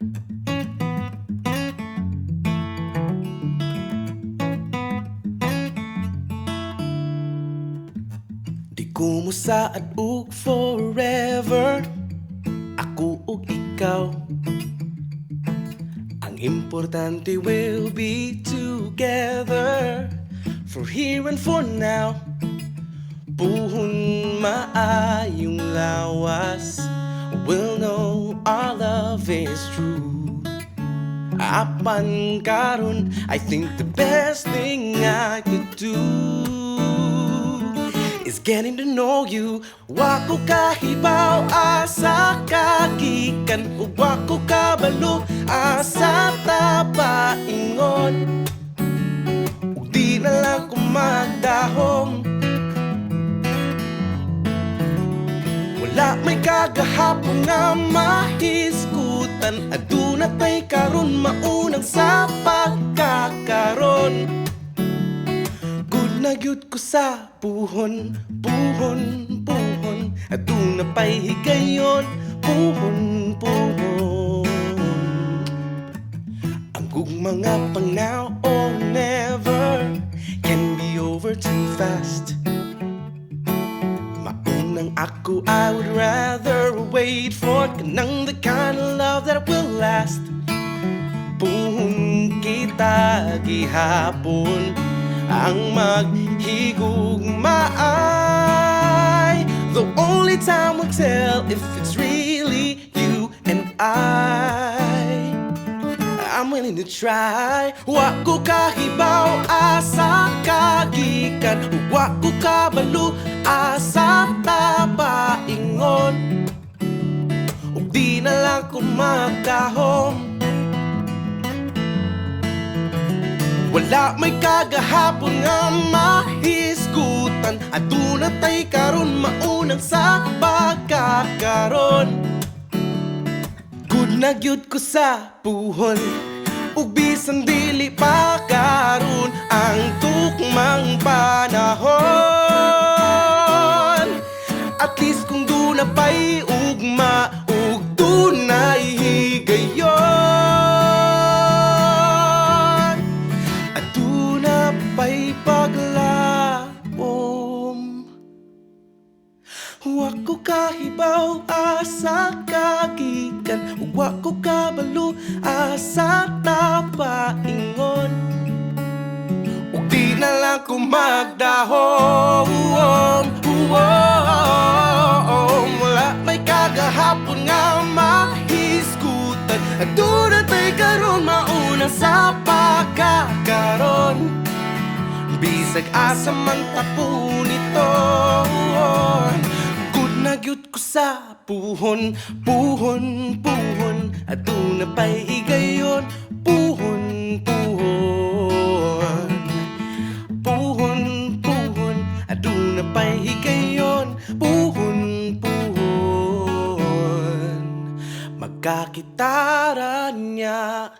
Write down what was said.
Di ko mo saad ug forever. Ako ug ikaw. Ang importante will be together. For here and for now. Puhon maayong lawas is true. Apan karon I think the best thing I could do Is getting to know you. Wako kahibaw asa kagikan Ug wako kabalo asa tapaingon Ug di na lang ko magdahom Wala may kagahapon nga mahiskutan Aduna tay karon maunang sa pagkakaron Good na gyud ko sa puhon, puhon, puhon Aduna pa'y higayon, puhon, puhon. Ang mga pang now or never Can be over too fast. Maunang ako, I would rather wait for Kanang the kind of love that will last. Puhon kita gihapon Ang maghigugmaay The only time will tell if it's really you and I. I'm willing to try. Wa ko kahibaw asa kagikan. Wa ko kabalo asa tapaingon na magdahom Wala may kagahapon nga mahisgutan Aduna tay karon maunang sa pagkakaron Good na ko sa puhon Ug bisan dili pa karon ang tukmang panahon. At least kung duna pa'y Wa ko kahibaw asa kagikan Wa ko kabalo asa tapaingon Ug di na lang ko magdahom Wala may kagahapon nga mahisgutan. Aduna tay karon mauna sa pagkakaron Bisag asa man tapo nito Gyud ko sa puhon Puhon, puhon. Aduna pa'y higayon. Puhon, puhon. Puhon, puhon. Aduna pa'y higayon. Puhon, puhon. Magkakitaran niya